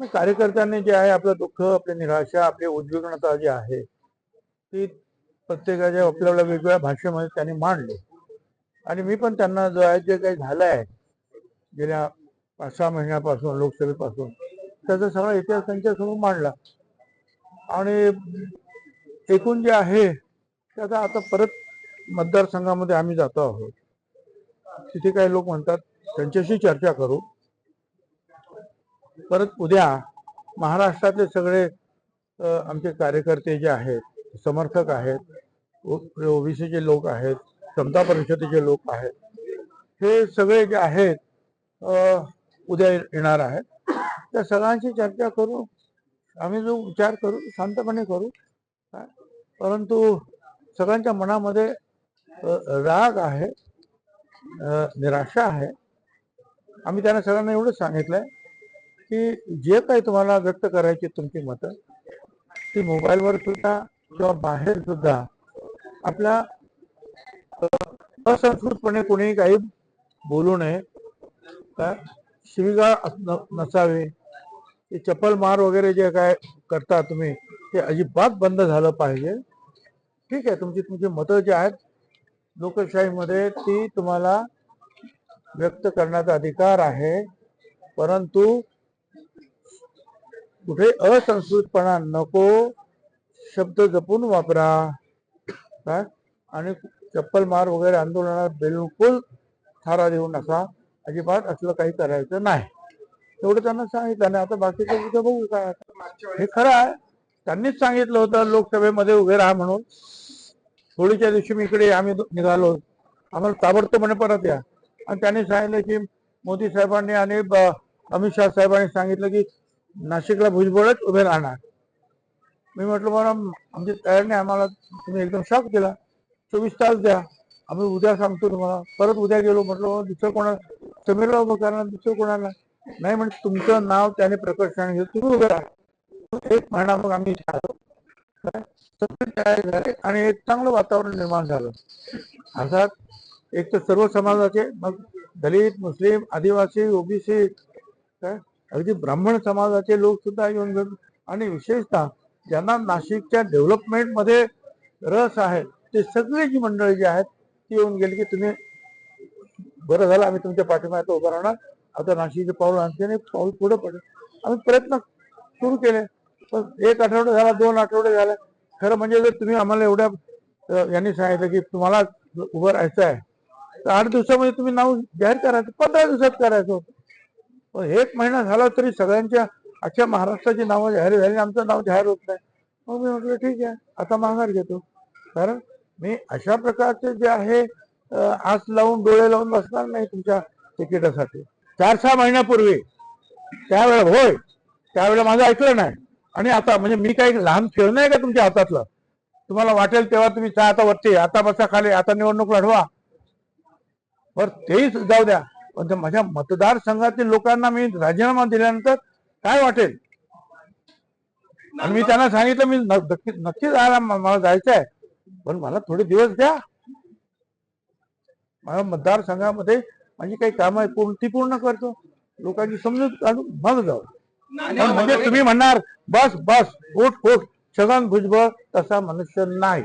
मग कार्यकर्त्यांनी जे आहे आपलं दुःख आपली निराशा आपली उद्विग्नता जी आहे ती प्रत्येकाच्या आपल्या आपल्या वेगवेगळ्या भाषेमध्ये त्यांनी मांडली. आणि मी पण त्यांना जो आहे जे काही झालं आहे गेल्या पाच सहा महिन्यापासून लोकसभेपासून त्याचा सगळा इतिहास त्यांच्यासमोर मांडला. आणि एकूण जे आहे त्याचा आता परत मतदारसंघामध्ये आम्ही जातो आहोत. तिथे काही लोक म्हणतात त्यांच्याशी चर्चा करू. परत उद्या महाराष्ट्रातले सगळे आमचे कार्यकर्ते जे आहेत समर्थक आहेत ओबीसीचे लोक आहेत समता परिषदेचे लोक आहेत हे सगळे जे आहेत उद्या येणार आहेत त्या सगळ्यांशी चर्चा करू आम्ही जो विचार करू शांतपणे करू काय? परंतु सगळ्यांच्या मनामध्ये राग आहे निराशा आहे आम्ही त्यांना सगळ्यांना एवढंच सांगितलंय की जे काही तुम्हाला व्यक्त करायची तुमची मतं ती मोबाईलवर सुद्धा किंवा बाहेर सुद्धा आपल्या असंस्कृतपणे कोणी काही बोलू नये काय शिवीगाळ नसावी. ते चप्पल मार वगैरे जे काय करता तुम्ही ते अजिबात बंद झालं पाहिजे. ठीक आहे तुमची तुमची मतं जी आहेत लोकशाहीमध्ये ती तुम्हाला व्यक्त करण्याचा अधिकार आहे. परंतु कुठे असंस्कृतपणा नको शब्द जपून वापरा. काय आणि चप्पल मार वगैरे आंदोलनात बिलकुल थारा देऊ नका. अजिबात असलं काही करायचं नाही. तेवढं त्यांना सांगितलं. आणि आता बाकीचं उद्या बघू काय हे खरं आहे. त्यांनीच सांगितलं होतं लोकसभेमध्ये उभे राहा म्हणून. होळीच्या दिवशी मी इकडे आम्ही निघालो. आम्हाला ताबडतोबने परत या. आणि त्यांनी सांगितलं की मोदी साहेबांनी आणि ब- अमित शाह साहेबांनी सांगितलं की नाशिकला भुजबळच उभे राहणार. मी म्हटलं बरं आमची तयार नाही आम्हाला तुम्ही एकदम शॉक दिला चोवीस तास द्या. आम्ही उद्या सांगतो तुम्हाला. परत उद्या गेलो. म्हटलं हो, दुसरं कोणाला समीरला उभं करणार दुसरं कोणाला? नाही म्हणजे तुमचं नाव त्याने प्रकर्षण घेऊन तुम्ही उभे राहा. एक महिना मग आम्ही तयार झाले आणि एक चांगलं वातावरण निर्माण झालं. अर्थात एक तर सर्व समाजाचे मग दलित मुस्लिम आदिवासी ओबीसी काय? अगदी ब्राह्मण समाजाचे लोक सुद्धा येऊन घेऊन आणि विशेषतः ज्यांना नाशिकच्या डेव्हलपमेंटमध्ये रस आहे ते सगळे जी मंडळी जी आहेत ती येऊन गेली की तुम्ही बरं झालं आम्ही तुमच्या पाठीमागे उभं राहणार. आता नाशिकचे पाऊल आणखी आणि पाऊल पुढे पडेल. आम्ही प्रयत्न सुरू केले. पण एक आठवडा झाला दोन आठवडे झाले. खरं म्हणजे जर तुम्ही आम्हाला एवढ्या यांनी सांगितलं की तुम्हाला उभं राहायचं आहे तर आठ दिवसामध्ये तुम्ही नाव जाहीर करायचं पंधरा दिवसात करायचं होतं. पण एक महिना झाला तरी सगळ्यांच्या अख्ख्या महाराष्ट्राची नावं जाहीर झाली आमचं नाव जाहीर होत नाही. मग मी म्हटलं ठीक आहे आता माघार घेतो. कारण मी अशा प्रकारचे जे आहे आस लावून डोळे लावून बसणार नाही तुमच्या तिकिटासाठी. चार सहा महिन्यापूर्वी. त्यावेळेला होय त्यावेळेला माझं ऐकलं नाही. आणि आता म्हणजे मी काही लहान खेळ आहे का तुमच्या हातातलं? तुम्हाला वाटेल तेव्हा तुम्ही चा आता वरती आता बसा खाली आता निवडणूक लढवा. बर तेही जाऊ द्या. पण ते माझ्या मतदारसंघातील लोकांना मी राजीनामा दिल्यानंतर काय वाटेल? आणि मी त्यांना सांगितलं मी नक्की नक्की जायला मला जायचं आहे. पण मला थोडे दिवस द्या. माझ्या मतदारसंघामध्ये माझी काही कामं आहे पूर्ण ती पूर्ण करतो. लोकांची समजूत काढून मग जाऊ. म्हणजे तुम्ही म्हणणार बस बस उठ उठ छगन भुजबळ तसा मनुष्य नाही.